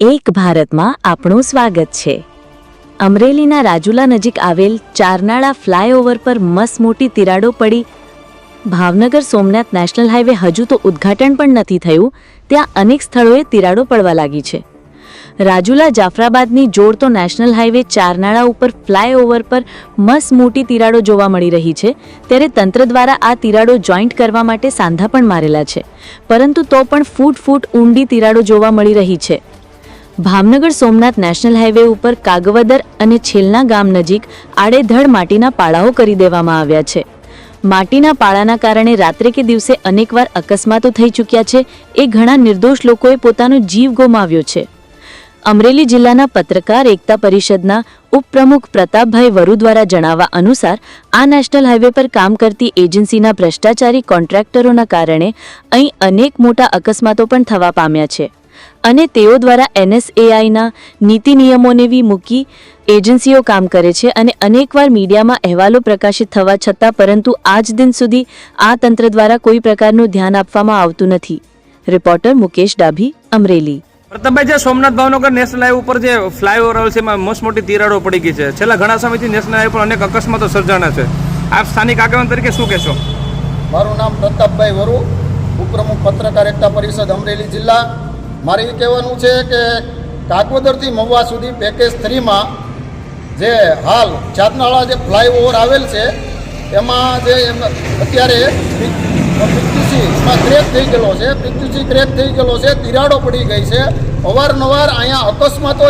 એક ભારતમાં આપણું સ્વાગત છે. અમરેલીના રાજુલા નજીક આવેલ ચારનાળા ફ્લાયઓવર પર મસ મોટી તિરાડો પડી. ભાવનગર સોમનાથ નેશનલ હાઈવે હજુ તો ઉદ્ઘાટન પણ નથી થયું, ત્યાં અનેક સ્થળોએ તિરાડો પડવા લાગી છે. રાજુલા જાફરાબાદની જોડતો નેશનલ હાઈવે ચારનાળા ઉપર ફ્લાયઓવર પર મસ મોટી તિરાડો જોવા મળી રહી છે, ત્યારે તંત્ર દ્વારા આ તિરાડો જોઈન્ટ કરવા માટે સાંધા પણ મારેલા છે. પરંતુ તો પણ ફૂટ ફૂટ ઊંડી તિરાડો જોવા મળી રહી છે. ભાવનગર સોમનાથ નેશનલ હાઈવે ઉપર કાગવદર અને છેલના ગામ નજીક આડેધડ માટીના પાળાઓ કરી દેવામાં આવ્યા છે. માટીના પાળાના કારણે રાત્રે કે દિવસે અનેકવાર અકસ્માતો થઈ ચૂક્યા છે, એ ઘણા નિર્દોષ લોકોએ પોતાનો જીવ ગુમાવ્યો છે. અમરેલી જિલ્લાના પત્રકાર એકતા પરિષદના ઉપપ્રમુખ પ્રતાપભાઈ વરુ દ્વારા જણાવવા અનુસાર, આ નેશનલ હાઈવે પર કામ કરતી એજન્સીના ભ્રષ્ટાચારી કોન્ટ્રાક્ટરોના કારણે અહીં અનેક મોટા અકસ્માતો પણ થવા પામ્યા છે. અને તેઓ દ્વારા એનએસએઆઈના નીતિ નિયમોને બી મૂકી એજન્સીઓ કામ કરે છે અને અનેકવાર મીડિયામાં અહેવાલો પ્રકાશિત થવા છતાં પરંતુ આજ દિન સુધી આ તંત્ર દ્વારા કોઈ પ્રકારનું ધ્યાન આપવામાં આવતું નથી. રિપોર્ટર મુકેશ ડાભી અમરેલી. પ્રતાપભાઈ જે સોમનાથ ભાવનગર નેશનલ હાઈવે ઉપર જે ફ્લાયઓવર આવેલ છે એમાં મોસ્ટ મોટી તિરાડો પડી ગઈ છે. છેલ્લા ઘણા સમયથી નેશનલ હાઈવે પર અનેક અકસ્માતો સર્જાણા છે. આપ સ્થાનિક આગેવાન તરીકે શું કહેશો? મારું નામ પ્રતાપભાઈ વરુ ઉપપ્રમુખ પત્રકાર એકતા પરિષદ અમરેલી જિલ્લા. મારે એ કહેવાનું છે કે કાગવદરથી મહુવા સુધી પેકેજ થ્રીમાં જે હાલ જાતનાળા જે ફ્લાયઓવર આવેલ છે એમાં જે અત્યારે એમાં ક્રેક થઈ ગયેલો છે પીટીસી ક્રેક થઈ ગયેલો છે તિરાડો પડી ગઈ છે અવારનવાર અહીંયા અકસ્માતો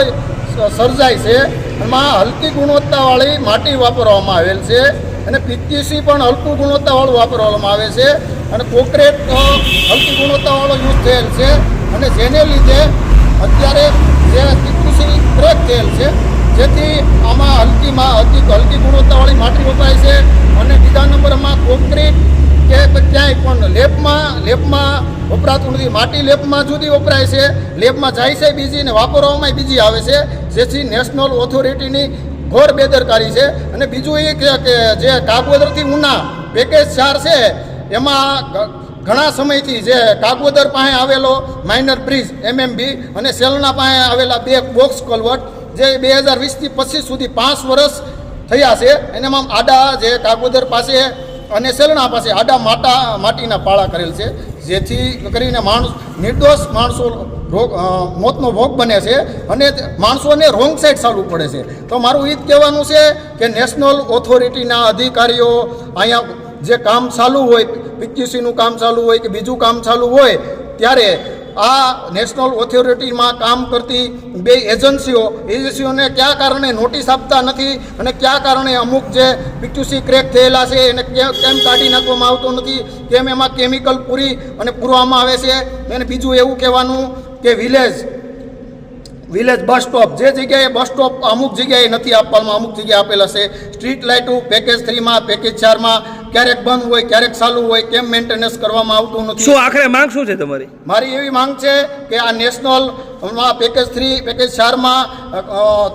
સર્જાય છે એમાં હલકી ગુણવત્તાવાળી માટી વાપરવામાં આવેલ છે અને પીટીસી પણ હલકું ગુણવત્તાવાળું વાપરવામાં આવે છે અને કોન્ક્રીટ અ, હલકી ગુણવત્તાવાળો યુઝ થયેલ છે અને જેને લીધે અત્યારે જે કૃષિ બ્રેક થયેલ છે, જેથી આમાં હલકીમાં હલકી હલકી ગુણવત્તાવાળી માટી વપરાય છે અને બીજા નંબરમાં કોન્ક્રીટ કે ક્યાંય પણ લેબમાં લેબમાં વપરાતું નથી. માટી લેબમાં જુદી વપરાય છે. લેબમાં જાય છે બીજી ને વાપરવામાં બીજી આવે છે. જેથી નેશનલ ઓથોરિટીની ઘોર બેદરકારી છે. અને બીજું એ કે જે કાગોદરથી ઉના પેકેજ ચાર છે, એમાં ઘણા સમયથી જે કાગોદર પાસે આવેલો માઇનર બ્રિજ એમએમબી અને સેલના પાસે આવેલા બે બોક્સ કલવટ જે બે હજાર વીસથી પચીસ સુધી પાંચ વર્ષ થયા છે. એનામાં આડા જે કાગોદર પાસે અને સેલણા પાસે આડા માટા, માટીના પાળા કરેલ છે. જેથી કરીને માણસ, નિર્દોષ માણસો રોગ મોતનો ભોગ બને છે અને માણસોને રોંગ સાઈડ ચાલવું પડે છે. તો મારું એ જ કહેવાનું છે કે નેશનલ ઓથોરિટીના અધિકારીઓ અહીંયા જે કામ ચાલુ હોય પીક્યુસીનું કામ ચાલુ હોય કે બીજું કામ ચાલુ હોય, ત્યારે આ નેશનલ ઓથોરિટીમાં કામ કરતી બે એજન્સીઓ, એજન્સીઓને કયા કારણે નોટિસ આપતા નથી અને કયા કારણે અમુક જે પીક્યુસી ક્રેક થયેલા છે એને કેમ કાઢી નાખવામાં આવતો નથી, કેમ એમાં કેમિકલ પૂરી અને પૂરવામાં આવે છે અને બીજું એવું કહેવાનું કે વિલેજ વિલેજ બસ સ્ટોપ, જે જગ્યાએ બસ સ્ટોપ અમુક જગ્યાએ નથી આપવામાં, અમુક જગ્યાએ આપેલા છે, સ્ટ્રીટ લાઇટો પેકેજ થ્રીમાં, પેકેજ ચારમાં ક્યારેક બંધ હોય ક્યારેક ચાલુ હોય કેમ મેન્ટેનન્સ કરવામાં આવતું નથી? શું આખરે માંગ શું છે તમારી? મારી એવી માંગ છે કે આ નેશનલ પેકેજ થ્રી પેકેજ ચારમાં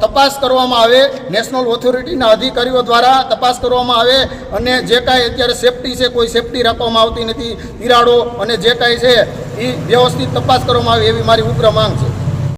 તપાસ કરવામાં આવે. નેશનલ ઓથોરિટીના અધિકારીઓ દ્વારા તપાસ કરવામાં આવે અને જે કાંઈ અત્યારે સેફટી છે કોઈ સેફટી રાખવામાં આવતી નથી. તિરાડો અને જે કાંઈ છે એ વ્યવસ્થિત તપાસ કરવામાં આવે એવી મારી ઉગ્ર માંગ છે.